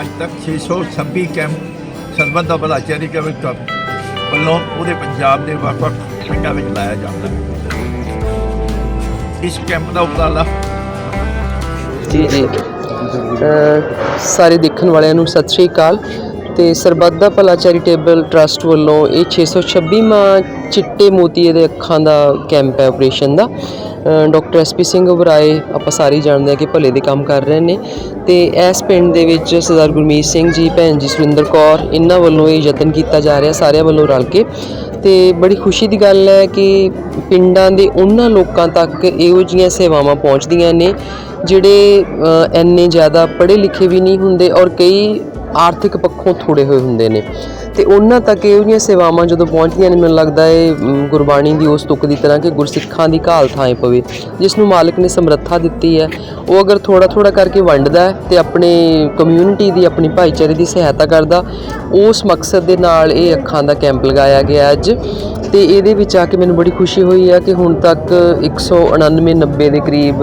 ਅੱਜ ਤੱਕ 626 ਕੈਂਪ ਸਰਬੱਤ ਦਾ ਭਲਾ ਚੈਰੀਟੇਬਲ ਵੱਲੋਂ ਪੂਰੇ ਪੰਜਾਬ ਦੇ ਵੱਖ-ਵੱਖ ਪਿੰਡਾਂ ਵਿੱਚ ਲਾਇਆ ਜਾਂਦਾ ਹੈ। ਇਸ ਕੈਂਪ ਦਾ ਉਪਰਾਲਾ ਜੀ ਜੀ। ਸਾਰੇ ਦੇਖਣ ਵਾਲਿਆਂ ਨੂੰ ਸਤਿ ਸ਼੍ਰੀ ਅਕਾਲ ਤੇ ਸਰਬੱਤ ਦਾ ਭਲਾ ਚੈਰੀਟੇਬਲ ਟਰਸਟ ਵੱਲੋਂ ਇਹ 626ਵਾਂ ਚਿੱਟੇ ਮੋਤੀਏ ਦੇ ਅੱਖਾਂ ਦਾ ਕੈਂਪ ਹੈ ਆਪਰੇਸ਼ਨ ਦਾ। ਡਾਕਟਰ ਐਸਪੀ ਸਿੰਘ ਉਬਰਾਏ ਆਪਾਂ ਸਾਰੇ ਜਾਣਦੇ ਹਾਂ ਕਿ ਭਲੇ ਦੇ ਕੰਮ ਕਰ ਰਹੇ ਨੇ ਤੇ ਇਸ ਪਿੰਡ ਦੇ ਵਿੱਚ ਸਰਦਾਰ ਗੁਰਮੀਤ ਸਿੰਘ ਜੀ ਭੈਣ ਜੀ ਸੁਰਿੰਦਰ ਕੌਰ ਇਹਨਾਂ ਵੱਲੋਂ ਇਹ ਯਤਨ ਕੀਤਾ ਜਾ ਰਿਹਾ ਸਾਰਿਆਂ ਵੱਲੋਂ ਰਲ ਕੇ ਤੇ ਬੜੀ ਖੁਸ਼ੀ ਦੀ ਗੱਲ ਹੈ ਕਿ ਪਿੰਡਾਂ ਦੇ ਉਹਨਾਂ ਲੋਕਾਂ ਤੱਕ ਇਹੋ ਜਿਹੀਆਂ ਸੇਵਾਵਾਂ ਪਹੁੰਚਦੀਆਂ ਨੇ ਜਿਹੜੇ ਅ, ਇੰਨੇ ਜ਼ਿਆਦਾ ਪੜ੍ਹੇ ਲਿਖੇ ਵੀ ਨਹੀਂ ਹੁੰਦੇ ਔਰ ਕਈ ਆਰਥਿਕ ਪੱਖੋਂ ਥੋੜੇ ਹੋਏ ਹੁੰਦੇ ਨੇ। ਤੇ ਉਹਨਾਂ ਤੱਕ ਇਹੋ ਜਿਹੀਆਂ ਸੇਵਾਵਾਂ ਜਦੋਂ ਪਹੁੰਚਦੀਆਂ ਨੇ, ਮੈਨੂੰ ਲੱਗਦਾ ਹੈ ਗੁਰਬਾਣੀ ਦੀ ਉਸ ਤੁਕ ਦੀ ਤਰ੍ਹਾਂ ਕਿ ਗੁਰਸਿੱਖਾਂ ਦੀ ਘਾਲ ਥਾਂ ਪਵੇ, ਜਿਸ ਨੂੰ ਮਾਲਕ ਨੇ ਸਮਰੱਥਾ ਦਿੱਤੀ ਹੈ। ਉਹ ਅਗਰ ਥੋੜਾ ਥੋੜਾ ਕਰਕੇ ਵੰਡਦਾ ਹੈ ਤੇ ਆਪਣੇ ਕਮਿਊਨਿਟੀ ਦੀ, ਆਪਣੀ ਭਾਈਚਾਰੇ ਦੀ ਸਹਾਇਤਾ ਕਰਦਾ, ਉਸ ਮਕਸਦ ਦੇ ਨਾਲ ਇਹ ਅੱਖਾਂ ਦਾ ਕੈਂਪ ਲਗਾਇਆ ਗਿਆ ਅੱਜ। ਤੇ ਇਹਦੇ ਵਿੱਚ ਆ ਕੇ ਮੈਨੂੰ ਬੜੀ ਖੁਸ਼ੀ ਹੋਈ ਹੈ ਕਿ ਹੁਣ ਤੱਕ 199 90 ਦੇ ਕਰੀਬ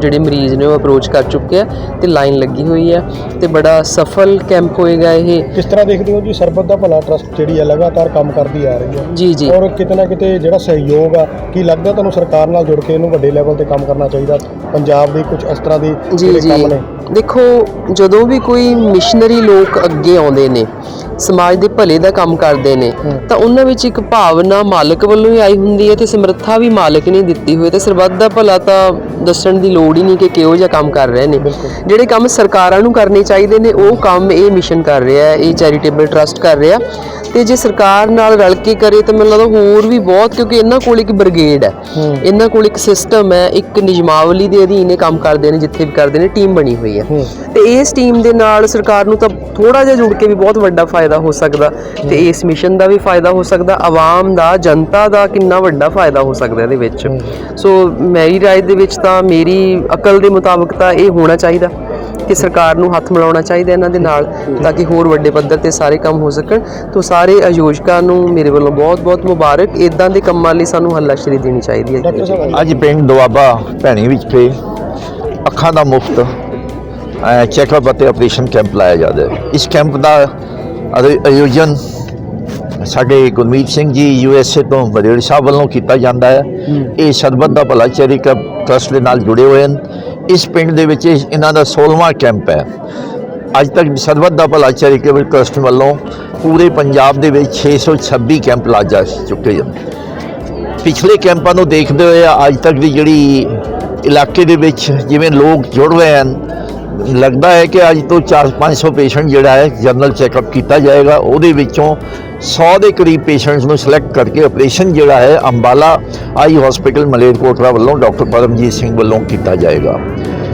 ਜਿਹੜੇ ਮਰੀਜ਼ ਨੇ ਉਹ ਅਪਰੋਚ ਕਰ ਚੁੱਕੇ ਆ ਤੇ ਲਾਈਨ ਲੱਗੀ ਹੋਈ ਹੈ। ਤੇ ਬੜਾ ਸਫਲ ਕੈਂਪ ਹੋਏਗਾ ਇਹ ਕਿਸ ਤਰ੍ਹਾਂ ਦੇਖਦੇ ਹੋ ਜੀ? ਸਰਬੱਤ ਦਾ ਭਲਾ ਟਰਸਟ ਜਿਹੜੀ ਹੈ ਲਗਾਤਾਰ ਕੰਮ ਕਰਦੀ ਆ ਰਹੀ ਹੈ। ਜੀ ਜੀ। ਔਰ ਕਿਤੇ ਨਾ ਕਿਤੇ ਜਿਹੜਾ ਸਹਿਯੋਗ ਆ ਕੀ ਲੱਗਦਾ ਤੁਹਾਨੂੰ ਸਰਕਾਰ ਨਾਲ ਜੁੜ ਕੇ ਇਹਨੂੰ ਵੱਡੇ ਲੈਵਲ ਤੇ ਕੰਮ ਕਰਨਾ ਚਾਹੀਦਾ? ਪੰਜਾਬ ਦੇ ਕੁਝ ਇਸ ਤਰ੍ਹਾਂ ਦੇ ਜਿਹੜੇ ਕੰਮ ਨੇ। ਦੇਖੋ ਜਦੋਂ ਵੀ ਕੋਈ ਮਿਸ਼ਨਰੀ ਲੋਕ ਅੱਗੇ ਆਉਂਦੇ ਨੇ ਸਮਾਜ ਦੇ ਭਲੇ ਦਾ ਕੰਮ ਕਰਦੇ ਨੇ। ਤਾਂ ਉਹਨਾਂ ਵਿੱਚ ਇੱਕ ਭਾਵਨਾ ਮਾਲਕ ਵੱਲੋਂ ਹੀ ਆਈ ਹੁੰਦੀ ਹੈ ਤੇ ਸਮਰੱਥਾ ਵੀ ਮਾਲਕ ਨੇ ਦਿੱਤੀ ਹੋਈ ਤੇ ਸਰਬੱਤ ਦਾ ਭਲਾ ਤਾਂ ਦੱਸਣ ਦੀ ਲੋੜ ਹੀ ਨਹੀਂ ਕਿ ਕਿਹੋ ਜਿਹਾ ਕੰਮ ਕਰ ਰਹੇ ਨੇ। ਜਿਹੜੇ ਕੰਮ ਸਰਕਾਰਾਂ ਨੂੰ ਕਰਨੇ ਚਾਹੀਦੇ ਨੇ ਉਹ ਕੰਮ ਇਹ ਮਿਸ਼ਨ ਕਰ ਰਿਹਾ ਹੈ ਇਹ ਚੈਰੀਟੇਬਲ ਟਰਸਟ ਕਰ ਰਿਹਾ। ਤੇ ਜੇ ਸਰਕਾਰ ਨਾਲ ਰਲ ਕੇ ਕਰੇ ਤਾਂ ਮੈਨੂੰ ਲੱਗਦਾ ਹੋਰ ਵੀ ਬਹੁਤ ਕਿਉਂਕਿ ਇਹਨਾਂ ਕੋਲ ਇੱਕ ਬ੍ਰਿਗੇਡ ਹੈ। ਇਹਨਾਂ ਕੋਲ ਇੱਕ ਸਿਸਟਮ ਹੈ ਇੱਕ ਨਿਯਮਾਵਲੀ ਦੇ ਅਧੀਨ ਇਹ ਕੰਮ ਕਰਦੇ ਨੇ ਜਿੱਥੇ ਵੀ ਕਰਦੇ ਨੇ ਟੀਮ ਬਣੀ ਹੋਈ ਹੈ। ਤੇ ਇਸ ਟੀਮ ਦੇ ਨਾਲ ਸਰਕਾਰ ਨੂੰ ਤਾਂ ਥੋੜਾ ਜਿਹਾ ਜੁੜ ਕੇ ਵੀ ਬਹੁਤ ਵੱਡਾ ਫਾਇਦਾ ਹੋ ਸਕਦਾ ਤੇ ਇਸ ਮਿਸ਼ਨ ਦਾ ਵੀ ਫਾਇਦਾ ਹੋ ਸਕਦਾ ਆਵਾਮ ਦਾ ਜਨਤਾ ਦਾ ਕਿੰਨਾ ਵੱਡਾ ਫਾਇਦਾ ਹੋ ਸਕਦਾ ਇਹਦੇ ਵਿੱਚ। ਸੋ ਮੇਰੀ ਰਾਏ ਦੇ ਵਿੱਚ ਤਾਂ ਮੇਰੀ ਅਕਲ ਦੇ ਮੁਤਾਬਕ ਤਾਂ ਇਹ ਹੋਣਾ ਚਾਹੀਦਾ ਕਿ ਸਰਕਾਰ ਨੂੰ ਹੱਥ ਮਿਲਾਉਣਾ ਚਾਹੀਦਾ ਇਹਨਾਂ ਦੇ ਨਾਲ ਤਾਂ ਕਿ ਹੋਰ ਵੱਡੇ ਪੱਧਰ ਤੇ ਸਾਰੇ ਕੰਮ ਹੋ ਸਕਣ। ਤੋਂ ਸਾਰੇ ਆਯੋਜਕਾਂ ਨੂੰ ਮੇਰੇ ਵੱਲੋਂ ਬਹੁਤ-ਬਹੁਤ ਮੁਬਾਰਕ। ਇਦਾਂ ਦੇ ਕੰਮਾਂ ਲਈ ਸਾਨੂੰ ਹੱਲਾਸ਼ੇਰੀ ਦੇਣੀ ਚਾਹੀਦੀ ਹੈ। ਅੱਜ ਪਿੰਡ ਦੁਆਬਾ ਭੈਣੀ ਵਿਖੇ ਅੱਖਾਂ ਦਾ ਮੁਫਤ ਚੈੱਕਅਪ ਅਤੇ ਆਪਰੇਸ਼ਨ ਕੈਂਪ ਲਾਇਆ ਜਾਂਦਾ ਹੈ। ਇਸ ਕੈਂਪ ਦਾ ਆਯੋਜਨ ਸਾਡੇ Gurmeet Singh ji U S A ਤੋਂ ਬਰੇੜ ਸਾਹਿਬ ਵੱਲੋਂ ਕੀਤਾ ਜਾਂਦਾ ਹੈ ਇਹ ਸਰਬੱਤ ਦਾ ਭਲਾ ਚੈਰੀਟੇਬਲ ਟਰਸਟ ਦੇ ਨਾਲ ਜੁੜੇ ਹੋਏ ਹਨ ਇਸ ਪਿੰਡ ਦੇ ਵਿੱਚ ਇਹ- ਇਹਨਾਂ ਦਾ 16ਵਾਂ ਕੈਂਪ ਹੈ ਅੱਜ ਤੱਕ ਸਰਬੱਤ ਦਾ ਭਲਾ ਚੈਰੀਟੇਬਲ ਟਰਸਟ ਵੱਲੋਂ ਪੂਰੇ ਪੰਜਾਬ ਦੇ ਵਿੱਚ 626 ਕੈਂਪ ਲਾਏ ਜਾ ਚੁੱਕੇ ਹਨ ਪਿਛਲੇ ਕੈਂਪਾਂ ਨੂੰ ਦੇਖਦੇ ਹੋਏ ਅੱਜ ਤੱਕ ਦੀ ਜਿਹੜੀ ਇਲਾਕੇ ਦੇ ਵਿੱਚ ਜਿਵੇਂ ਲੋਕ ਜੁੜ ਰਹੇ ਹਨ ਲੱਗਦਾ ਹੈ ਕਿ ਅੱਜ ਤੋਂ 4-500 ਪੇਸ਼ੈਂਟ ਜਿਹੜਾ ਹੈ ਜਨਰਲ ਚੈੱਕਅਪ ਕੀਤਾ ਜਾਏਗਾ। ਉਹਦੇ ਵਿੱਚੋਂ 100 ਦੇ ਕਰੀਬ ਪੇਸ਼ੈਂਟਸ ਨੂੰ ਸਿਲੈਕਟ ਕਰਕੇ ਆਪਰੇਸ਼ਨ ਜਿਹੜਾ ਹੈ ਅੰਬਾਲਾ ਆਈ ਹਸਪੀਟਲ ਮਲੇਰਕੋਟਲਾ ਵੱਲੋਂ ਡਾਕਟਰ ਪਰਮਜੀਤ ਸਿੰਘ ਵੱਲੋਂ ਕੀਤਾ ਜਾਏਗਾ।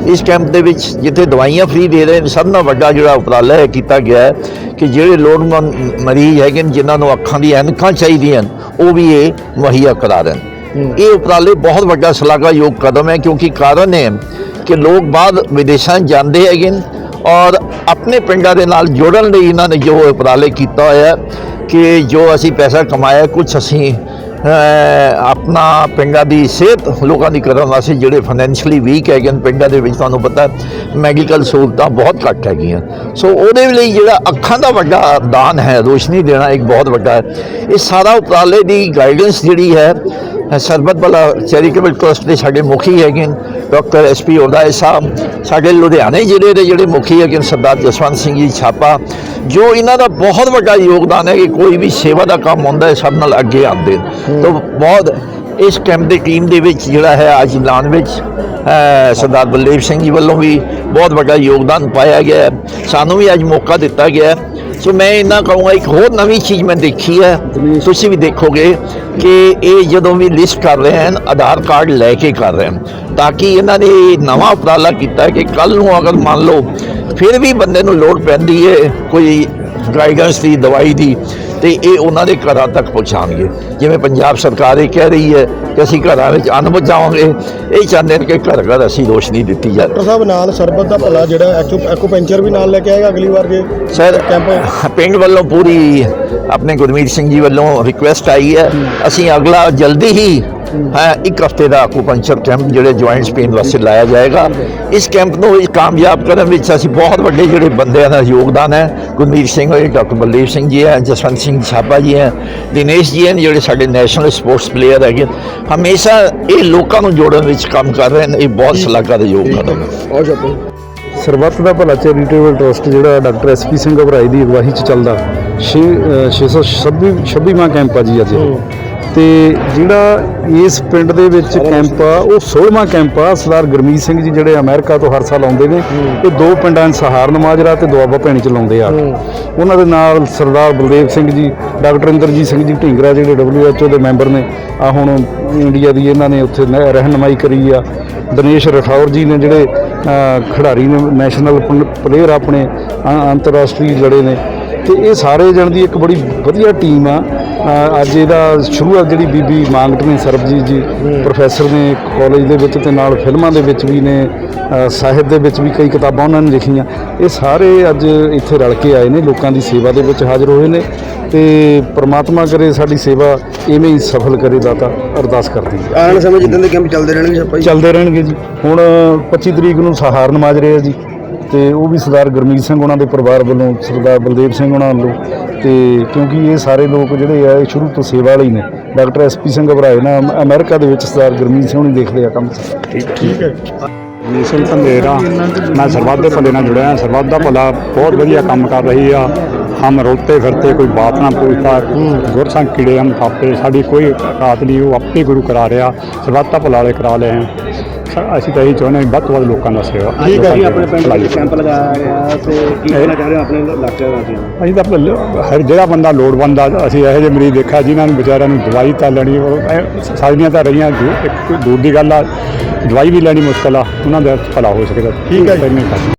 ਇਸ ਕੈਂਪ ਦੇ ਵਿੱਚ ਜਿੱਥੇ ਦਵਾਈਆਂ ਫ੍ਰੀ ਦੇ ਰਹੇ ਨੇ ਸਭ ਨਾਲੋਂ ਵੱਡਾ ਜਿਹੜਾ ਉਪਰਾਲਾ ਹੈ ਕੀਤਾ ਗਿਆ ਹੈ ਕਿ ਜਿਹੜੇ ਲੋੜਵੰਦ ਮਰੀਜ਼ ਹੈਗੇ ਨੇ ਜਿਨ੍ਹਾਂ ਨੂੰ ਅੱਖਾਂ ਦੀ ਐਨਕਾਂ ਚਾਹੀਦੀਆਂ ਉਹ ਵੀ ਇਹ ਮੁਹੱਈਆ ਕਰਾ ਰਹੇ ਨੇ। ਇਹ ਉਪਰਾਲੇ ਬਹੁਤ ਵੱਡਾ ਸ਼ਲਾਘਾਯੋਗ ਕਦਮ ਹੈ ਕਿਉਂਕਿ ਕਾਰਨ ਹੈ ਕਿ ਲੋਕ ਬਾਅਦ ਵਿਦੇਸ਼ਾਂ 'ਚ ਜਾਂਦੇ ਹੈਗੇ ਨੇ ਔਰ ਆਪਣੇ ਪਿੰਡਾਂ ਦੇ ਨਾਲ ਜੋੜਨ ਲਈ ਇਹਨਾਂ ਨੇ ਜੋ ਉਪਰਾਲੇ ਕੀਤਾ ਹੋਇਆ ਕਿ ਜੋ ਅਸੀਂ ਪੈਸਾ ਕਮਾਇਆ ਕੁਝ ਅਸੀਂ ਆਪਣਾ ਪਿੰਡਾਂ ਦੀ ਸਿਹਤ ਲੋਕਾਂ ਦੀ ਕਰਨ ਵਾਸਤੇ ਜਿਹੜੇ ਫਾਈਨੈਂਸ਼ੀਅਲੀ ਵੀਕ ਹੈਗੇ ਨੇ, ਪਿੰਡਾਂ ਦੇ ਵਿੱਚ ਤੁਹਾਨੂੰ ਪਤਾ ਮੈਡੀਕਲ ਸਹੂਲਤਾਂ ਬਹੁਤ ਘੱਟ ਹੈਗੀਆਂ। ਸੋ ਉਹਦੇ ਲਈ ਜਿਹੜਾ ਅੱਖਾਂ ਦਾ ਵੱਡਾ ਦਾਨ ਹੈ, ਰੋਸ਼ਨੀ ਦੇਣਾ ਇੱਕ ਬਹੁਤ ਵੱਡਾ ਹੈ। ਇਹ ਸਾਰਾ ਉਪਰਾਲੇ ਦੀ ਗਾਈਡੈਂਸ ਜਿਹੜੀ ਹੈ ਸਰਬਤ ਭਲਾ ਚੈਰੀਟੇਬਲ ਟਰਸਟ ਦੇ ਸਾਡੇ ਮੁਖੀ ਹੈਗੇ ਡਾਕਟਰ ਐਸ ਪੀ ਉਦਾਏ ਸਾਹਿਬ। ਸਾਡੇ ਲੁਧਿਆਣੇ ਜ਼ਿਲ੍ਹੇ ਦੇ ਜਿਹੜੇ ਮੁਖੀ ਹੈਗੇ ਸਰਦਾਰ ਜਸਵੰਤ ਸਿੰਘ ਜੀ ਛਾਪਾ ਜੋ ਇਹਨਾਂ ਦਾ ਬਹੁਤ ਵੱਡਾ ਯੋਗਦਾਨ ਹੈ ਕਿ ਕੋਈ ਵੀ ਸੇਵਾ ਦਾ ਕੰਮ ਹੁੰਦਾ ਹੈ ਸਭ ਨਾਲ ਅੱਗੇ ਆਉਂਦੇ ਤਾਂ ਬਹੁਤ ਇਸ ਕੈਂਪ ਦੀ ਟੀਮ ਦੇ ਵਿੱਚ ਜਿਹੜਾ ਹੈ ਅੱਜ ਲਾਨ ਵਿੱਚ ਸਰਦਾਰ ਬਲਦੇਵ ਸਿੰਘ ਜੀ ਵੱਲੋਂ ਵੀ ਬਹੁਤ ਵੱਡਾ ਯੋਗਦਾਨ ਪਾਇਆ ਗਿਆ ਸਾਨੂੰ ਵੀ ਅੱਜ ਮੌਕਾ ਦਿੱਤਾ ਗਿਆ ਸੋ ਮੈਂ ਇਹਨਾਂ ਕਹੂੰਗਾ, ਇੱਕ ਹੋਰ ਨਵੀਂ ਚੀਜ਼ ਮੈਂ ਦੇਖੀ ਹੈ, ਤੁਸੀਂ ਵੀ ਦੇਖੋਗੇ ਕਿ ਇਹ ਜਦੋਂ ਵੀ ਲਿਸਟ ਕਰ ਰਹੇ ਹਨ, ਆਧਾਰ ਕਾਰਡ ਲੈ ਕੇ ਕਰ ਰਹੇ ਹਨ, ਤਾਂ ਕਿ ਇਹਨਾਂ ਨੇ ਨਵਾਂ ਉਪਰਾਲਾ ਕੀਤਾ ਕਿ ਕੱਲ ਨੂੰ ਅਗਰ ਮੰਨ ਲਓ, ਫਿਰ ਵੀ ਬੰਦੇ ਨੂੰ ਲੋੜ ਪੈਂਦੀ ਹੈ ਕੋਈ ਗਾਈਡੈਂਸ ਦੀ, ਦਵਾਈ ਦੀ ਤੇ ਇਹ ਉਹਨਾਂ ਦੇ ਘਰਾਂ ਤੱਕ ਪਹੁੰਚਾਉਣਗੇ। ਜਿਵੇਂ ਪੰਜਾਬ ਸਰਕਾਰ ਇਹ ਕਹਿ ਰਹੀ ਹੈ ਕਿ ਅਸੀਂ ਘਰਾਂ ਵਿੱਚ ਅੰਨ ਪਹੁੰਚਾਵਾਂਗੇ। ਇਹ ਚਾਹੁੰਦੇ ਨੇ ਕਿ ਘਰ ਘਰ ਅਸੀਂ ਰੋਸ਼ਨੀ ਦਿੱਤੀ ਜਾਵੇ। ਡਾਕਟਰ ਸਾਹਿਬ ਨਾਲ ਸਰਬੱਤ ਦਾ ਭਲਾ ਜਿਹੜਾ ਐਕੂ ਐਕੂਪੰਚਰ ਵੀ ਨਾਲ ਲੈ ਕੇ ਆਏਗਾ ਅਗਲੀ ਵਾਰ ਜੇ ਸਰ ਕੈਂਪ ਪਿੰਡ ਵੱਲੋਂ ਪੂਰੀ ਆਪਣੇ ਗੁਰਮੀਤ ਸਿੰਘ ਜੀ ਵੱਲੋਂ ਰਿਕੁਐਸਟ ਆਈ ਹੈ। ਅਸੀਂ ਅਗਲਾ ਜਲਦੀ ਹੀ ਹੈ। ਇੱਕ ਹਫ਼ਤੇ ਦਾ ਆਕੂਪੰਚਰ ਕੈਂਪ ਜਿਹੜੇ ਜੁਆਇੰਟਸ ਪੇਨ ਵਾਸਤੇ ਲਾਇਆ ਜਾਏਗਾ। ਇਸ ਕੈਂਪ ਨੂੰ ਇਹ ਕਾਮਯਾਬ ਕਰਨ ਵਿੱਚ ਅਸੀਂ ਬਹੁਤ ਵੱਡੇ ਜਿਹੜੇ ਬੰਦਿਆਂ ਦਾ ਯੋਗਦਾਨ ਹੈ। ਗੁਰਮੀਤ ਸਿੰਘ ਹੋਏ ਡਾਕਟਰ ਬਲਦੇਵ ਸਿੰਘ ਜੀ ਹੈ ਜਸਵੰਤ ਸਿੰਘ ਛਾਪਾ ਜੀ ਹੈ ਦਿਨੇਸ਼ ਜੀ ਹਨ ਜਿਹੜੇ ਸਾਡੇ ਨੈਸ਼ਨਲ ਸਪੋਰਟਸ ਪਲੇਅਰ ਹੈਗੇ। ਹਮੇਸ਼ਾ ਇਹ ਲੋਕਾਂ ਨੂੰ ਜੋੜਨ ਵਿੱਚ ਕੰਮ ਕਰ ਰਹੇ ਨੇ। ਇਹ ਬਹੁਤ ਸ਼ਲਾਘਾ ਦਾ ਯੋਗਦਾਨ ਹੈ ਸਰਬੱਤ ਦਾ ਭਲਾ ਚੈਰੀਟੇਬਲ ਟਰਸਟ ਜਿਹੜਾ ਡਾਕਟਰ ਐਸਪੀ ਸਿੰਘ ਘਬਰਾਈ ਦੀ ਅਗਵਾਈ 'ਚ ਚੱਲਦਾ। 6 626 26ਵਾਂ ਕੈਂਪ ਆ ਜੀ ਅੱਜ ਤੇ ਜਿਹੜਾ ਇਸ ਪਿੰਡ ਦੇ ਵਿੱਚ ਕੈਂਪ ਆ ਉਹ 16ਵਾਂ ਕੈਂਪ ਆ। ਸਰਦਾਰ ਗੁਰਮੀਤ ਸਿੰਘ ਜੀ ਜਿਹੜੇ ਅਮਰੀਕਾ ਤੋਂ ਹਰ ਸਾਲ ਆਉਂਦੇ ਨੇ ਇਹ ਦੋ ਪਿੰਡਾਂ ਸਹਾਰਨ ਮਾਜਰਾ ਤੇ ਦੁਆਬਾ ਭੈਣੀ ਚ ਲਾਉਂਦੇ ਆ। ਉਹਨਾਂ ਦੇ ਨਾਲ ਸਰਦਾਰ ਬਲਦੇਵ ਸਿੰਘ ਜੀ ਡਾਕਟਰ ਇੰਦਰਜੀਤ ਸਿੰਘ ਜੀ ਢੀਂਗਰਾ ਜਿਹੜੇ WHO ਦੇ ਮੈਂਬਰ ਨੇ ਆ ਹੁਣ ਇੰਡੀਆ ਦੀ ਇਹਨਾਂ ਨੇ ਉੱਥੇ ਰਹਿਨਮਾਈ ਕਰੀ ਆ। ਦਿਨੇਸ਼ ਰਠੌਰ ਜੀ ਨੇ ਜਿਹੜੇ ਖਿਡਾਰੀ ਨੇ ਨੈਸ਼ਨਲ ਪਲੇਅਰ ਆਪਣੇ ਅੰਤਰਰਾਸ਼ਟਰੀ ਲੜੇ ਨੇ ਤੇ ਇਹ ਸਾਰੇ ਜਣ ਦੀ ਇੱਕ ਬੜੀ ਵਧੀਆ ਟੀਮ ਆ। ਅੱਜ ਇਹਦਾ ਸ਼ੁਰੂਆਤ ਜਿਹੜੀ ਬੀਬੀ ਮਾਂਗਟ ਨੇ ਸਰਬਜੀਤ ਜੀ ਪ੍ਰੋਫੈਸਰ ਨੇ ਕਾਲਜ ਦੇ ਵਿੱਚ ਤੇ ਨਾਲ ਫਿਲਮਾਂ ਦੇ ਵਿੱਚ ਵੀ ਨੇ ਸਾਹਿਤ ਦੇ ਵਿੱਚ ਵੀ ਕਈ ਕਿਤਾਬਾਂ ਉਹਨਾਂ ਨੇ ਲਿਖੀਆਂ। ਇਹ ਸਾਰੇ ਅੱਜ ਇੱਥੇ ਰਲ ਕੇ ਆਏ ਨੇ ਲੋਕਾਂ ਦੀ ਸੇਵਾ ਦੇ ਵਿੱਚ ਹਾਜ਼ਰ ਹੋਏ ਨੇ ਤੇ ਪ੍ਰਮਾਤਮਾ ਕਰੇ ਸਾਡੀ ਸੇਵਾ ਇਵੇਂ ਹੀ ਸਫਲ ਕਰੇ ਦਾਤਾ ਅਰਦਾਸ ਕਰਦੀ ਹਾਂ। ਵਾਲੇ ਸਮੇਂ ਜਿੱਦਾਂ ਦੇ ਕੈਂਪ ਚੱਲਦੇ ਰਹਿਣਗੇ ਜੀ ਚੱਲਦੇ ਰਹਿਣਗੇ ਜੀ। ਹੁਣ 25 ਤਰੀਕ ਨੂੰ ਸਹਾਰਨ ਮਾਜਰੇ ਆ ਜੀ। ਤੇ ਉਹ ਵੀ ਸਰਦਾਰ ਗੁਰਮੀਤ ਸਿੰਘ ਉਹਨਾਂ ਦੇ ਪਰਿਵਾਰ ਵੱਲੋਂ ਸਰਦਾਰ ਬਲਦੇਵ ਸਿੰਘ ਉਹਨਾਂ ਵੱਲੋਂ ਤੇ ਕਿਉਂਕਿ ਇਹ ਸਾਰੇ ਲੋਕ ਜਿਹੜੇ ਆ ਇਹ ਸ਼ੁਰੂ ਤੋਂ ਸੇਵਾ ਵਾਲੇ ਹੀ ਨੇ। ਡਾਕਟਰ ਐਸਪੀ ਸਿੰਘ ਘਬਰਾਏ ਨਾ ਅਮ- ਅਮਰੀਕਾ ਦੇ ਵਿੱਚ ਸਰਦਾਰ ਗੁਰਮੀਤ ਸਿੰਘ ਹੁਣੀ ਦੇਖਦੇ ਆ ਕੰਮ। ਮਿਸ਼ਨ ਧੰਦੇਰਾ ਮੈਂ ਸਰਬੱਤ ਦੇ ਭਲੇ ਨਾਲ ਜੁੜਿਆ ਹਾਂ ਸਰਬੱਤ ਦਾ ਭਲਾ ਬਹੁਤ ਵਧੀਆ ਕੰਮ ਕਰ ਰਹੀ ਆ। ਹਮ ਰੋਤੇ ਫਿਰਤੇ ਕੋਈ ਬਾਤ ਨਾ ਪੁੱਛਦਾ ਗੁਰਸੰਗ ਕੀੜੇ ਹਮ ਥਾਪੇ ਸਾਡੀ ਕੋਈ ਔਕਾਤ ਨਹੀਂ ਉਹ ਆਪੇ ਗੁਰੂ ਕਰਾ ਰਿਹਾ। ਸਰਬੱਤ ਦਾ ਭਲਾ ਵਾਲੇ ਕਰਾ ਲਏ ਹਨ ਅਸੀਂ ਤਾਂ ਇਹੀ ਚਾਹੁੰਦੇ ਹਾਂ ਵੀ ਵੱਧ ਤੋਂ ਵੱਧ ਲੋਕਾਂ ਦਾ ਸੇਵਾ ਠੀਕ ਹੈ ਜੀ ਆਪਣੇ ਪਿੰਡ ਵਿੱਚ ਕੈਂਪ ਲਗਾਇਆ ਗਿਆ ਤੇ ਕੀ ਕਹਿਣਾ ਚਾਹ ਰਹੇ ਹੋ ਆਪਣੇ ਇਲਾਕੇ ਵਾਸੀਆਂ ਨੂੰ ਅਸੀਂ ਤਾਂ ਹਰ ਜਿਹੜਾ ਬੰਦਾ ਲੋੜਵੰਦ ਆ ਅਸੀਂ ਇਹੋ ਜਿਹੇ ਮਰੀਜ਼ ਦੇਖਿਆ ਜਿਨ੍ਹਾਂ ਨੂੰ ਵਿਚਾਰਿਆਂ ਨੂੰ ਦਵਾਈ ਤਾਂ ਲੈਣੀ ਸਾਰੀਆਂ ਤਾਂ ਰਹੀਆਂ ਇੱਕ ਦੂਰ ਦੀ ਗੱਲ ਆ ਦਵਾਈ ਵੀ ਲੈਣੀ ਮੁਸ਼ਕਲ ਆ ਉਹਨਾਂ ਦਾ ਭਲਾ ਹੋ ਸਕਦਾ ਠੀਕ ਹੈ